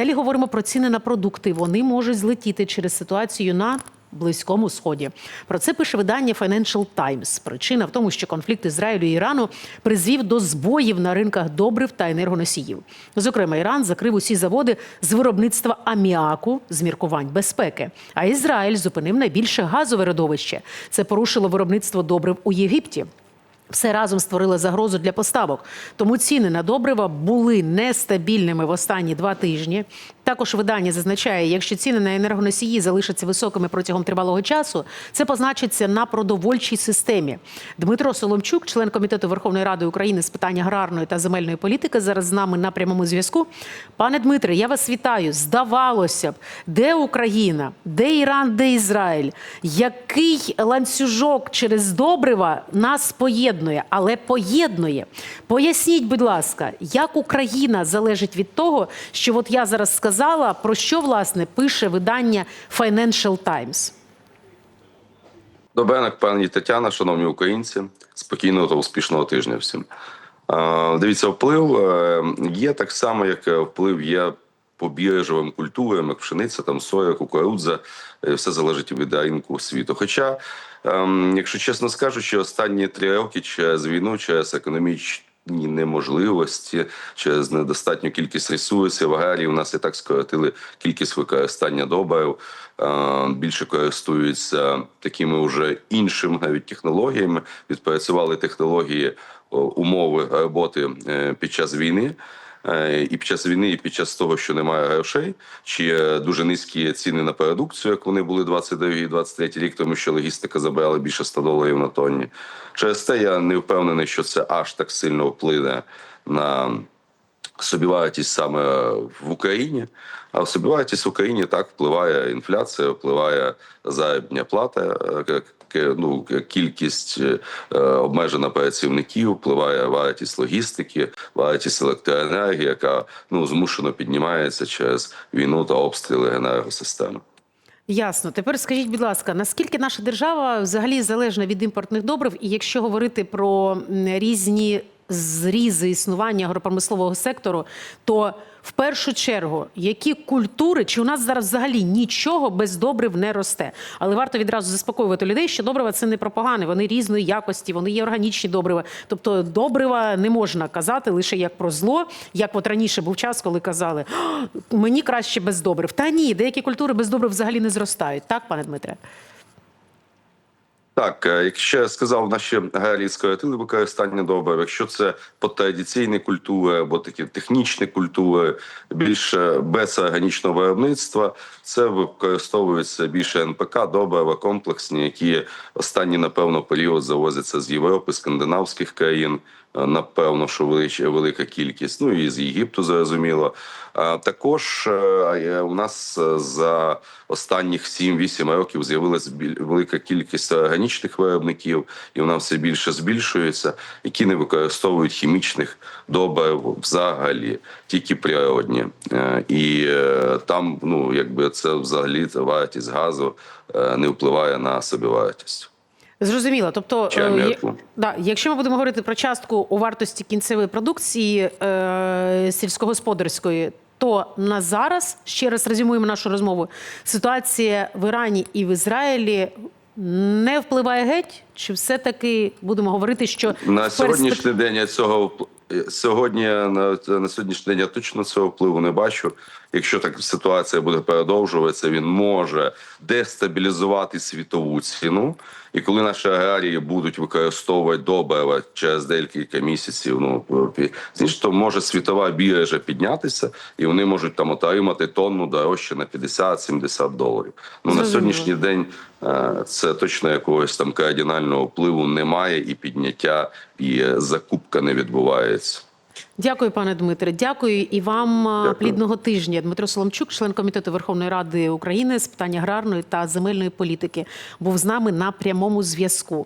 Далі говоримо про ціни на продукти. Вони можуть злетіти через ситуацію на Близькому сході про це пише видання Financial Times. Причина в тому, що конфлікт Ізраїлю і Ірану призвів до збоїв на ринках добрив та енергоносіїв. Зокрема, Іран закрив усі заводи з виробництва аміаку з міркувань безпеки. А Ізраїль зупинив найбільше газове родовище. Це порушило виробництво добрив у Єгипті. Все разом створило загрозу для поставок. Тому ціни на добрива були нестабільними в останні два тижні. Також видання зазначає, якщо ціни на енергоносії залишаться високими протягом тривалого часу, це позначиться на продовольчій системі. Дмитро Соломчук, член комітету Верховної Ради України з питань аграрної та земельної політики, зараз з нами на прямому зв'язку. Пане Дмитре, я вас вітаю. Здавалося б, де Україна, де Іран, де Ізраїль? Який ланцюжок через добрива нас поєднує, але поєднує? Поясніть, будь ласка, як Україна залежить від того, що от я зараз сказала, про що власне пише видання Financial Times? Добрий ранок, пані Тетяна, шановні українці, спокійного та успішного тижня всім. Дивіться, вплив е, є так само, як е, вплив є по біржовим культурам, як пшениця, там соя, кукурудза, Е, все залежить від ринку світу. Хоча, ем, якщо чесно скажучи, останні три роки через війну, через економічні неможливості, через недостатню кількість ресурсів, аграрії у нас і так скоротили кількість використання добрив, е, більше користуються такими вже іншими навіть технологіями, відпрацювали технології умови роботи е, під час війни. Е, І під час війни, і під час того, що немає грошей, чи е, дуже низькі ціни на продукцію, як вони були 22-23 рік, тому що логістика забрала більше 100 доларів на тонні. Через те я не впевнений, що це аж так сильно вплине на собівартість саме в Україні. А собівартість в Україні так впливає інфляція, впливає заробітня плата, е, ну, кількість е, обмежена працівників, впливає вартість логістики, вартість електроенергії, яка ну змушено піднімається через війну та обстріли енергосистеми. Ясно. Тепер скажіть, будь ласка, наскільки наша держава взагалі залежна від імпортних добрив? І якщо говорити про різні зрізи існування агропромислового сектору, то в першу чергу, які культури, чи у нас зараз взагалі нічого без добрив не росте? Але варто відразу заспокоювати людей, що добрива це не про погане, вони різної якості, вони є органічні добрива. Тобто добрива не можна казати лише як про зло, як от раніше був час, коли казали мені краще без добрив. Та ні, деякі культури без добрив взагалі не зростають. Так, пане Дмитре? Так, е, якщо я сказав, наші галійської скоротили використання добре, якщо це по традиційні культури або такі технічні культури, більше без органічного виробництва, це використовується більше НПК, добрива комплексні, які останні, напевно, період завозяться з Європи, скандинавських країн. Е, Напевно, що велика кількість, ну і з Єгипту зрозуміло. Також е, у нас е, за останніх 7-8 років з'явилася велика кількість органічних виробників, і вона все більше збільшується, які не використовують хімічних добрив взагалі, тільки природні. Е, І е, там, ну якби це взагалі вартість газу е, не впливає на собівартість. Зрозуміло. Тобто, е, да, якщо ми будемо говорити про частку у вартості кінцевої продукції е, сільськогосподарської, то на зараз ще раз резюмуємо нашу розмову. Ситуація в Ірані і в Ізраїлі не впливає геть, чи все-таки будемо говорити, що На в перспек- сьогоднішній день я цього впл- сьогодні на, на сьогоднішній день я точно цього впливу не бачу. Якщо так ситуація буде продовжуватися, він може дестабілізувати світову ціну. І коли наші аграрії будуть використовувати добрива через декілька місяців, ну то може світова біржа піднятися, і вони можуть там отримати тонну дорожче на 50-70 доларів. Ну на сьогоднішній день е, це точно якогось там кардинального впливу немає, і підняття і е, закупка не відбувається. Дякую, пане Дмитре. Дякую і вам Дякую. плідного тижня. Дмитро Соломчук, член комітету Верховної Ради України з питань аграрної та земельної політики, був з нами на прямому зв'язку.